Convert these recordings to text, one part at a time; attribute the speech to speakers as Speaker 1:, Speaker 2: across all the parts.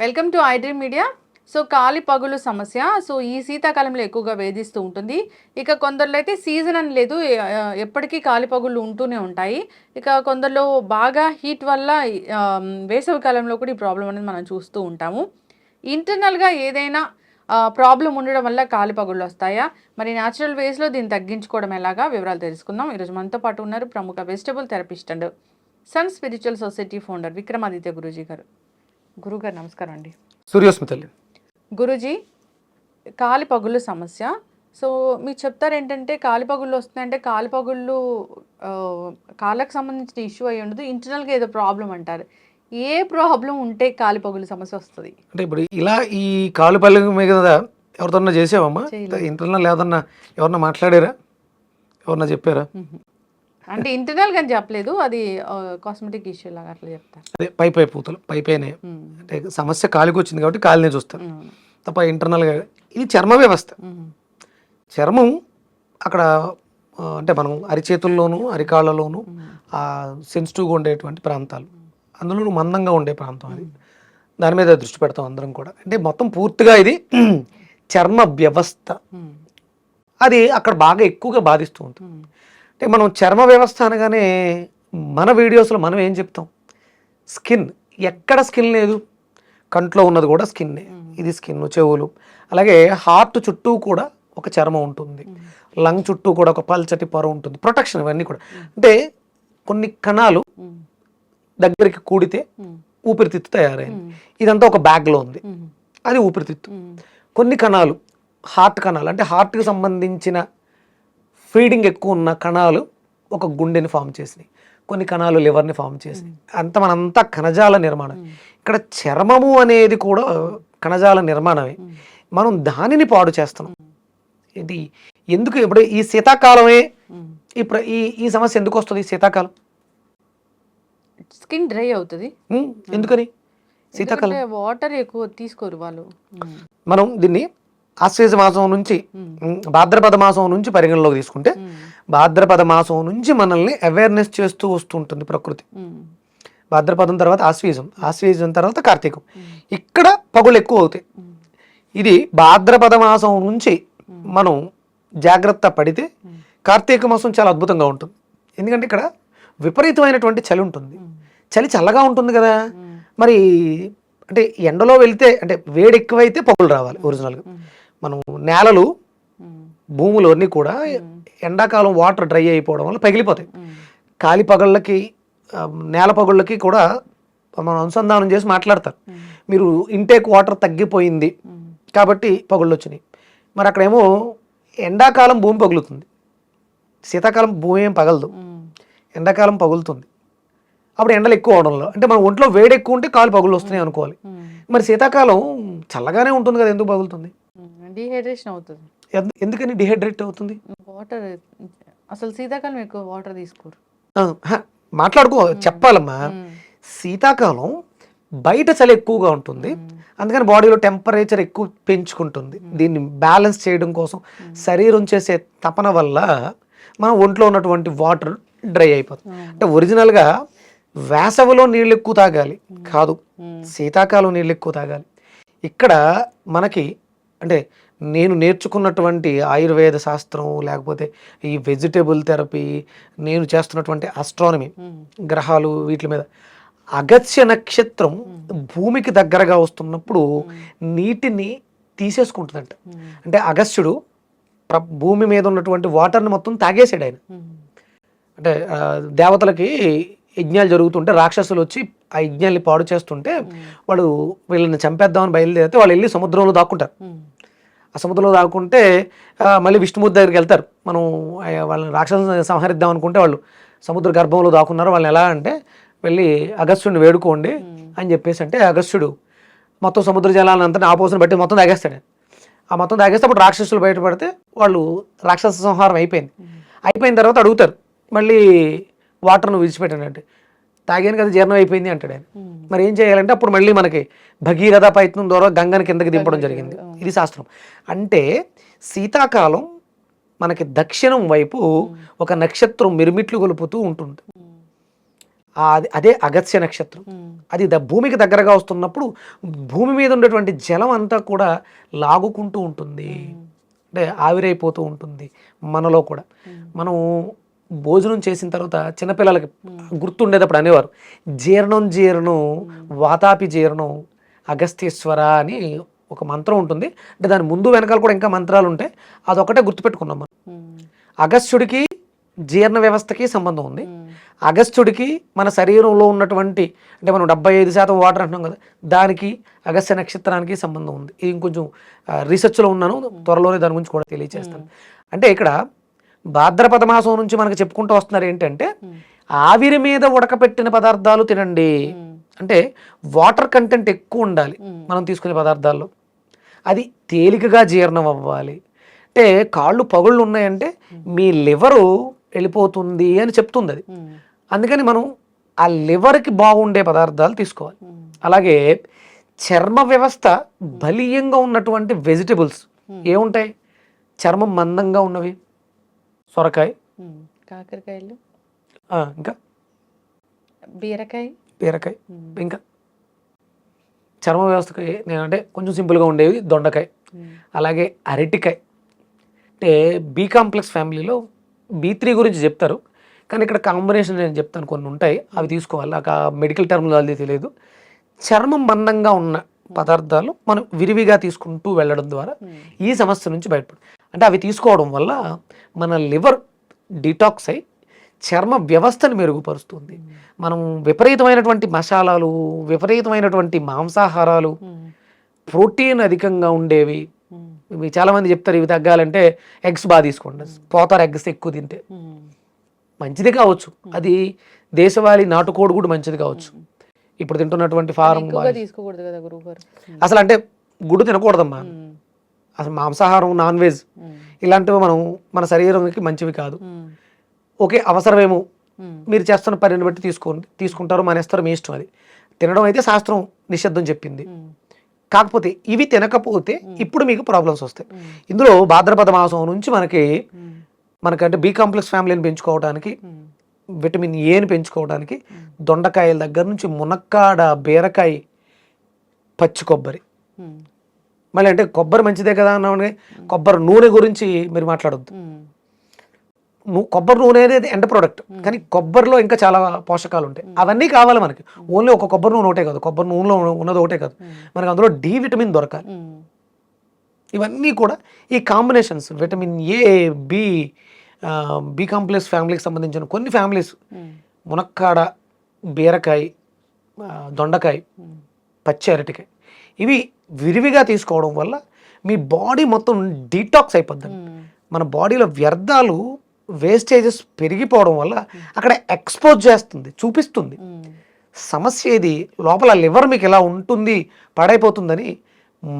Speaker 1: Welcome to iDream media so కాలి పగులు సమస్య. So ఈ శీతాకాలంలో ఎక్కువగా వేధిస్తూ ఉంటుంది. ఇక కొందరిలో అయితే సీజన్ అని లేదు. ఎప్పటికీ కాలి పగులు ఉంటూనే ఉంటాయి. ఇక కొందరిలో బాగా హీట్ వల్ల వేసవి కాలంలో కూడా ఈ ప్రాబ్లం అనేది మనం చూస్తూ ఉంటాము. ఇంటర్నల్గా ఏదైనా ప్రాబ్లం ఉండడం వల్ల కాలి పగుళ్ళు వస్తాయా? మరి న్యాచురల్ వేస్లో దీన్ని తగ్గించుకోవడం ఎలాగా? వివరాలు తెలుసుకుందాం. ఈరోజు మనతో పాటు ఉన్నారు ప్రముఖ vegetable therapist and sun spiritual society founder Vikramaditya Guruji గారు. గురుగారు నమస్కారం అండి.
Speaker 2: సూర్యోస్మితల్లి
Speaker 1: గురుజీ కాలి పగుళ్ళు సమస్య. సో మీరు చెప్తారు ఏంటంటే కాలి పగుళ్ళు వస్తున్నాయంటే కాలి పగుళ్ళు ఆ, కాళ్ళకు సంబంధించిన ఇష్యూ అయి ఉండదు. ఇంటర్నల్గా ఏదో ప్రాబ్లం అంటారు. ఏ ప్రాబ్లం ఉంటే కాలి పగులు సమస్య వస్తుంది?
Speaker 2: అంటే ఇప్పుడు ఇలా ఈ కాలు పల్లె మీద ఎవరితోన్నా చేసావమ్మా. ఇంటర్నల్ ఏదన్నా ఎవరన్నా మాట్లాడారా? ఎవరన్నా చెప్పారా?
Speaker 1: అంటే ఇంటర్నల్గా అని చెప్పలేదు అది కాస్మెటిక్ ఇష్యూ లాగా అట్లా చెప్తారు.
Speaker 2: అదే పై పై పూతలు పై పైనే. అంటే సమస్య కాలికి వచ్చింది కాబట్టి కాలినే చూస్తారు. తప్ప ఇంటర్నల్గా ఇది చర్మ వ్యవస్థ. చర్మం అక్కడ అంటే మనం అరిచేతుల్లోనూ అరికాళ్ళలోనూ ఆ సెన్సిటివ్గా ఉండేటువంటి ప్రాంతాలు. అందులోనూ మందంగా ఉండే ప్రాంతం అది. దాని మీద దృష్టి పెడతాం అందరం కూడా. అంటే మొత్తం పూర్తిగా ఇది చర్మ వ్యవస్థ. అది అక్కడ బాగా ఎక్కువగా బాధిస్తూ ఉంటుంది. అంటే మనం చర్మ వ్యవస్థ అనగానే మన వీడియోస్లో మనం ఏం చెప్తాం? స్కిన్. ఎక్కడ స్కిన్ లేదు? కంట్లో ఉన్నది కూడా స్కిన్నే. ఇది స్కిన్ చెవులు. అలాగే హార్ట్ చుట్టూ కూడా ఒక చర్మం ఉంటుంది. లంగ్ చుట్టూ కూడా ఒక పల్చటి పొర ఉంటుంది. ప్రొటెక్షన్ ఇవన్నీ కూడా. అంటే కొన్ని కణాలు దగ్గరికి కూడితే ఊపిరితిత్తు తయారైంది. ఇదంతా ఒక బ్యాగ్లో ఉంది. అది ఊపిరితిత్తు. కొన్ని కణాలు హార్ట్ కణాలు అంటే హార్ట్కి సంబంధించిన ఫీడింగ్ ఎక్కువ ఉన్న కణాలు ఒక గుండెని ఫామ్ చేసినాయి. కొన్ని కణాలు లివర్ని ఫామ్ చేసినాయి. అంత మనంతా కణజాల నిర్మాణం. ఇక్కడ చర్మము అనేది కూడా కణజాల నిర్మాణమే. మనం దానిని పాడు చేస్తున్నాం. ఇది ఎందుకు ఇప్పుడు ఈ శీతాకాలమే. ఈ ఈ ఈ సమస్య ఎందుకు వస్తుంది శీతాకాలం?
Speaker 1: స్కిన్ డ్రై అవుతుంది?
Speaker 2: ఎందుకని? శీతాకాలం.
Speaker 1: వాటర్ ఎక్కువ తీసుకోరు వాళ్ళు.
Speaker 2: మనం దీన్ని ఆశ్వేజ మాసం నుంచి భాద్రపద మాసం నుంచి పరిగణలోకి తీసుకుంటే భాద్రపద మాసం నుంచి మనల్ని అవేర్నెస్ చేస్తూ వస్తుంటుంది ప్రకృతి. భాద్రపదం తర్వాత ఆశ్వీజం ఆశ్వీజం తర్వాత కార్తీకం. ఇక్కడ పగులు ఎక్కువ అవుతాయి. ఇది భాద్రపద మాసం నుంచి మనం జాగ్రత్త పడితే కార్తీక మాసం చాలా అద్భుతంగా ఉంటుంది. ఎందుకంటే ఇక్కడ విపరీతమైనటువంటి చలి ఉంటుంది. చలి చల్లగా ఉంటుంది కదా. మరి అంటే ఎండలో వెళ్తే అంటే వేడి ఎక్కువైతే పగులు రావాలి ఒరిజినల్గా మనం నేలలు భూములు అన్నీ కూడా ఎండాకాలం వాటర్ డ్రై అయిపోవడం వల్ల పగిలిపోతాయి. కాలి పగళ్ళకి నేల పగుళ్ళకి కూడా మనం అనుసంధానం చేసి మాట్లాడతారు. మీరు ఇంటేక్ వాటర్ తగ్గిపోయింది కాబట్టి పగుళ్ళు వచ్చినాయి మరి అక్కడేమో ఎండాకాలం భూమి పగులుతుంది. శీతాకాలం భూమి ఏం పగలదు. ఎండాకాలం పగులుతుంది. అప్పుడు ఎండలు ఎక్కువ అవడంలో అంటే మన ఒంట్లో వేడి ఎక్కువ ఉంటే కాలు పగులు వస్తున్నాయి అనుకోవాలి. మరి శీతాకాలం చల్లగానే ఉంటుంది కదా ఎందుకు పగులుతుంది?
Speaker 1: డిహైడ్రేషన్ అవుతుంది.
Speaker 2: ఎందు- ఎందుకని డిహైడ్రేట్ అవుతుంది?
Speaker 1: వాటర్ అసలు శీతాకాలం ఎక్కువ వాటర్ తీసుకోరు.
Speaker 2: మాట్లాడుకో చెప్పాలమ్మా. శీతాకాలం బయట చలి ఎక్కువగా ఉంటుంది. అందుకని బాడీలో టెంపరేచర్ ఎక్కువ పెంచుకుంటుంది. దీన్ని బ్యాలెన్స్ చేయడం కోసం శరీరం చేసే తపన వల్ల మన ఒంట్లో ఉన్నటువంటి వాటర్ డ్రై అయిపోతుంది. అంటే ఒరిజినల్గా వేసవిలో నీళ్ళు ఎక్కువ తాగాలి. కాదు శీతాకాలం నీళ్ళు ఎక్కువ తాగాలి. ఇక్కడ మనకి అంటే నేను నేర్చుకున్నటువంటి ఆయుర్వేద శాస్త్రం లేకపోతే ఈ వెజిటేబుల్ థెరపీ నేను చేస్తున్నటువంటి ఆస్ట్రానమీ గ్రహాలు వీటి మీద. అగత్య నక్షత్రం భూమికి దగ్గరగా వస్తున్నప్పుడు నీటిని తీసేసుకుంటుందంట. అంటే అగస్త్యుడు ప్ర భూమి మీద ఉన్నటువంటి వాటర్ని మొత్తం తాగేసాడు ఆయన. అంటే దేవతలకి యజ్ఞాలు జరుగుతుంటే రాక్షసులు వచ్చి ఆ యజ్ఞాల్ని పాడు చేస్తుంటే వాడు వీళ్ళని చంపేద్దామని బయలుదేరితే వాళ్ళు వెళ్ళి సముద్రంలో దాక్కుంటారు. ఆ సముద్రంలో దాక్కుంటే మళ్ళీ విష్ణుమూర్తి దగ్గరికి వెళ్తారు. మనం వాళ్ళని రాక్షసుని సంహరిద్దాం అనుకుంటే వాళ్ళు సముద్ర గర్భంలో దాక్కున్నారు. వాళ్ళని ఎలా అంటే వెళ్ళి అగస్త్యుడిని వేడుకోండి అని చెప్పేసి అంటే అగస్త్యుడు మొత్తం సముద్ర జలాలను అంతా ఆపోసిన బట్టి మొత్తం తాగేస్తాడు. ఆ మొత్తం తాగేస్తే అప్పుడు రాక్షసులు బయటపడితే వాళ్ళు రాక్షస సంహారం అయిపోయింది. అయిపోయిన తర్వాత అడుగుతారు. మళ్ళీ వాటర్ను విడిచిపెట్టాను అంటే తాగాను కదా జీర్ణం అయిపోయింది అంటాడు ఆయన. మరి ఏం చేయాలంటే అప్పుడు మళ్ళీ మనకి భగీరథ ప్రయత్నం ద్వారా గంగని కిందకి దింపడం జరిగింది. ఇది శాస్త్రం. అంటే శీతాకాలం మనకి దక్షిణం వైపు ఒక నక్షత్రం మిరుమిట్లు గొలుపుతూ ఉంటుంది. అది- అగస్త్య నక్షత్రం. అది ద భూమికి దగ్గరగా వస్తున్నప్పుడు భూమి మీద ఉండేటువంటి జలం అంతా కూడా లాగుకుంటూ ఉంటుంది. అంటే ఆవిరైపోతూ ఉంటుంది మనలో కూడా. మనం భోజనం చేసిన తర్వాత చిన్నపిల్లలకి గుర్తుండేటప్పుడు అనేవారు జీర్ణం జీర్ణం వాతాపి జీర్ణం అగస్త్యేశ్వర అని ఒక మంత్రం ఉంటుంది. అంటే దాని ముందు వెనకాల కూడా ఇంకా మంత్రాలు ఉంటాయి. అదొకటే గుర్తుపెట్టుకున్నాం మనం. అగస్త్యుడికి జీర్ణ వ్యవస్థకి సంబంధం ఉంది. అగస్త్యుడికి మన శరీరంలో ఉన్నటువంటి అంటే మనం డెబ్బై ఐదు శాతం వాటర్ అంటున్నాం కదా దానికి అగస్త్య నక్షత్రానికి సంబంధం ఉంది. ఇది ఇంకొంచెం రీసెర్చ్లో ఉన్నాను. త్వరలోనే దాని గురించి కూడా తెలియజేస్తాను అంటే ఇక్కడ భాద్రపద మాసం నుంచి మనకు చెప్పుకుంటూ వస్తున్నారు ఏంటంటే ఆవిరి మీద ఉడకపెట్టిన పదార్థాలు తినండి. అంటే వాటర్ కంటెంట్ ఎక్కువ ఉండాలి మనం తీసుకునే పదార్థాల్లో. అది తేలికగా జీర్ణం అవ్వాలి. అంటే కాళ్ళు పగుళ్ళు ఉన్నాయంటే మీ లివరు వెళ్ళిపోతుంది అని చెప్తుంది అది. అందుకని మనం ఆ లివర్కి బాగుండే పదార్థాలు తీసుకోవాలి. అలాగే చర్మ వ్యవస్థ బలీయంగా ఉన్నటువంటి వెజిటబుల్స్ ఏముంటాయి? చర్మం మందంగా ఉన్నవి. సొరకాయ.
Speaker 1: కాకరకాయలు.
Speaker 2: ఇంకా?
Speaker 1: బీరకాయ.
Speaker 2: బీరకాయ ఇంకా చర్మ వ్యవస్థకి నేనంటే కొంచెం సింపుల్గా ఉండేవి దొండకాయ అలాగే అరటికాయ. అంటే బీ కాంప్లెక్స్ ఫ్యామిలీలో బీ త్రీ గురించి చెప్తారు కానీ ఇక్కడ కాంబినేషన్ నేను చెప్తాను కొన్ని ఉంటాయి అవి తీసుకోవాలి. నాకు మెడికల్ టర్మినాలజీ తెలియదు. చర్మం మందంగా ఉన్న పదార్థాలు మనం విరివిగా తీసుకుంటూ వెళ్ళడం ద్వారా ఈ సమస్య నుంచి బయటపడు అంటే అవి తీసుకోవడం వల్ల మన లివర్ డిటాక్స్ అయి చర్మ వ్యవస్థను మెరుగుపరుస్తుంది. మనం విపరీతమైనటువంటి మసాలాలు విపరీతమైనటువంటి మాంసాహారాలు ప్రోటీన్ అధికంగా ఉండేవి. ఇవి చాలా మంది చెప్తారు ఇవి తగ్గాలంటే ఎగ్స్ బాగా తీసుకోండి. పోతారు ఎగ్స్ ఎక్కువ తింటే. మంచిది కావచ్చు. అది దేశవాళీ నాటుకోడి కూడా మంచిది కావచ్చు. ఇప్పుడు తింటున్నటువంటి ఫారం
Speaker 1: తీసుకోకూడదు కదా
Speaker 2: అసలు అంటే గుడ్డు తినకూడదమ్మా. అసలు మాంసాహారం నాన్ వెజ్ ఇలాంటివి మనం మన శరీరానికి మంచివి కాదు. ఓకే అవసరమేమో. మీరు చేస్తున్న పనిని బట్టి తీసుకోండి. తీసుకుంటారు మానేస్తారు మీ ఇష్టం అది. తినడం అయితే శాస్త్రం నిషిద్ధం చెప్పింది. కాకపోతే ఇవి తినకపోతే ఇప్పుడు మీకు ప్రాబ్లమ్స్ వస్తాయి. ఇందులో భాద్రపద మాసం నుంచి మనకి మనకంటే బీ కాంప్లెక్స్ ఫ్యామిలీని పెంచుకోవడానికి విటమిన్ ఏని పెంచుకోవడానికి దొండకాయల దగ్గర నుంచి మునక్కాడ బీరకాయ పచ్చి కొబ్బరి. మళ్ళీ అంటే కొబ్బరి మంచిదే కదా అన్నామని కొబ్బరి నూనె గురించి మీరు మాట్లాడొద్దు. కొబ్బరి నూనె అనేది ఎండ్ ప్రోడక్ట్ కానీ కొబ్బరిలో ఇంకా చాలా పోషకాలు ఉంటాయి అవన్నీ కావాలి మనకి. ఓన్లీ ఒక కొబ్బరి నూనె ఒకటే కాదు. కొబ్బరి నూనెలో ఉన్నది ఒకటే కాదు. మనకి అందులో డి విటమిన్ దొరకాలి. ఇవన్నీ కూడా ఈ combinations vitamin A B B complex ఫ్యామిలీకి సంబంధించిన కొన్ని ఫ్యామిలీస్ మునక్కాడ బీరకాయ దొండకాయ పచ్చి అరటికాయ. ఇవి విరివిగా తీసుకోవడం వల్ల మీ బాడీ మొత్తం డీటాక్స్ అయిపోద్ది మన బాడీలో వ్యర్థాలు వేస్టేజెస్ పెరిగిపోవడం వల్ల అక్కడ ఎక్స్పోజ్ చేస్తుంది చూపిస్తుంది. సమస్య ఇది లోపల లివర్ మీకు ఎలా ఉంటుంది పాడైపోతుందని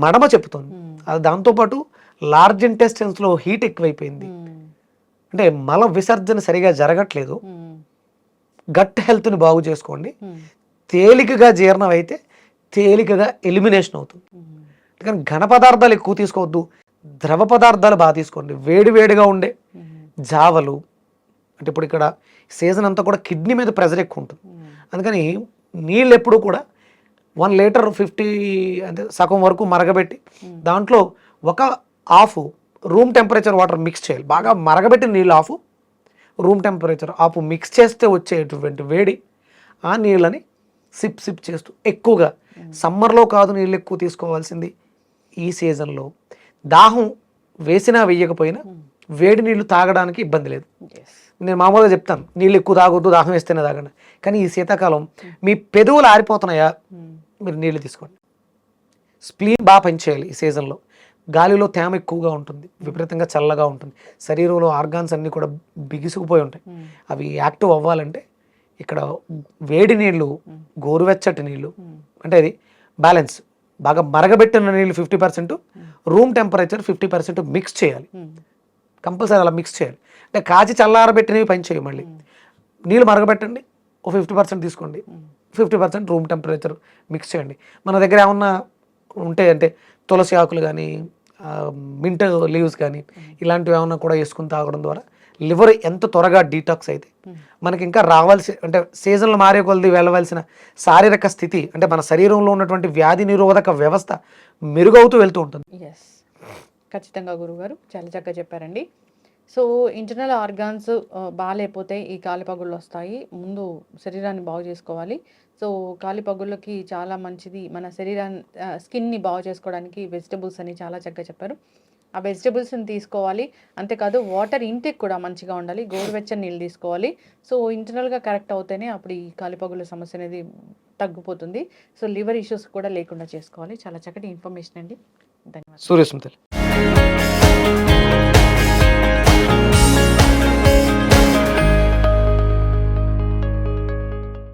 Speaker 2: మడమ చెప్తుంది. అది దాంతోపాటు లార్జ్ ఇంటెస్టెన్స్లో హీట్ ఎక్కువైపోయింది. అంటే మల విసర్జన సరిగా జరగట్లేదు. గట్ హెల్త్ని బాగు చేసుకోండి. తేలికగా జీర్ణం అయితే తేలికగా ఎలిమినేషన్ అవుతుంది. కానీ ఘన పదార్థాలు ఎక్కువ తీసుకోవద్దు. ద్రవ పదార్థాలు బాగా తీసుకోండి. వేడి వేడిగా ఉండే జావలు అంటే ఇప్పుడు ఇక్కడ సీజన్ అంతా కూడా కిడ్నీ మీద ప్రెజర్ ఎక్కువ ఉంటుంది. అందుకని నీళ్ళు ఎప్పుడు కూడా వన్ లీటర్ ఫిఫ్టీ అంటే సగం వరకు మరగబెట్టి దాంట్లో ఒక half room temperature water mix చేయాలి. బాగా మరగబెట్టిన నీళ్ళు half room temperature half mix చేస్తే వచ్చేటువంటి వేడి ఆ నీళ్ళని సిప్ సిప్ చేస్తూ ఎక్కువగా సమ్మర్లో కాదు నీళ్ళు ఎక్కువ తీసుకోవాల్సింది ఈ సీజన్లో. దాహం వేసినా వేయకపోయినా వేడి నీళ్ళు తాగడానికి ఇబ్బంది లేదు. నేను మామూలుగా చెప్తాను నీళ్ళు ఎక్కువ తాగొద్దు దాహం వేస్తేనే తాగండి. కానీ ఈ శీతాకాలం మీ పెదవులు ఆరిపోతున్నాయా? మీరు నీళ్ళు తీసుకోండి. స్ప్లీన్ బాగా పనిచేయాలి ఈ సీజన్లో. గాలిలో తేమ ఎక్కువగా ఉంటుంది విపరీతంగా చల్లగా ఉంటుంది. శరీరంలో ఆర్గాన్స్ అన్నీ కూడా బిగుసుకుపోయి ఉంటాయి. అవి యాక్టివ్ అవ్వాలంటే ఇక్కడ వేడి నీళ్ళు గోరువెచ్చటి నీళ్ళు అంటే అది బ్యాలెన్స్. బాగా మరగబెట్టిన నీళ్ళు fifty percent room temperature fifty percent mix చేయాలి. కంపల్సరీ అలా మిక్స్ చేయాలి. అంటే కాచి చల్లారబెట్టినవి పని చేయి మళ్ళీ. నీళ్ళు మరగబెట్టండి. ఓ ఫిఫ్టీ పర్సెంట్ తీసుకోండి. Fifty percent room temperature mix చేయండి. మన దగ్గర ఏమన్నా ఉంటే అంటే తులసి ఆకులు కానీ మింట్ లీవ్స్ కానీ ఇలాంటివి ఏమన్నా కూడా వేసుకుని తాగడం ద్వారా లివర్ ఎంత త్వరగా డీటాక్స్ అయితే మనకి ఇంకా రావాల్సి అంటే సీజన్లు మారే కొలది వెళ్ళవలసిన శారీరక స్థితి అంటే మన శరీరంలో ఉన్నటువంటి వ్యాధి నిరోధక వ్యవస్థ మెరుగవుతూ వెళ్తూ ఉంటుంది.
Speaker 1: ఎస్ ఖచ్చితంగా గురుగారు చాలా చక్కగా చెప్పారండి. సో ఇంటర్నల్ ఆర్గాన్స్ బాగాలేకపోతే ఈ కాలిపగుళ్ళు వస్తాయి. ముందు శరీరాన్ని బాగు చేసుకోవాలి. సో కాలిపగుళ్ళకి చాలా మంచిది. మన శరీరాన్ని స్కిన్ని బాగు చేసుకోవడానికి వెజిటబుల్స్ అని చాలా చక్కగా చెప్పారు. ఆ వెజిటబుల్స్ని తీసుకోవాలి. అంతేకాదు వాటర్ ఇంటేక్ కూడా మంచిగా ఉండాలి. గోరువెచ్చని నీళ్ళు తీసుకోవాలి. సో ఇంటర్నల్గా కరెక్ట్ అవుతేనే అప్పుడు ఈ కాలిపగుల సమస్య అనేది తగ్గిపోతుంది. సో లివర్ ఇష్యూస్ కూడా లేకుండా చేసుకోవాలి. చాలా చక్కటి ఇన్ఫర్మేషన్ అండి. ధన్యవాదాలు.
Speaker 2: సూర్యస్మృతులు.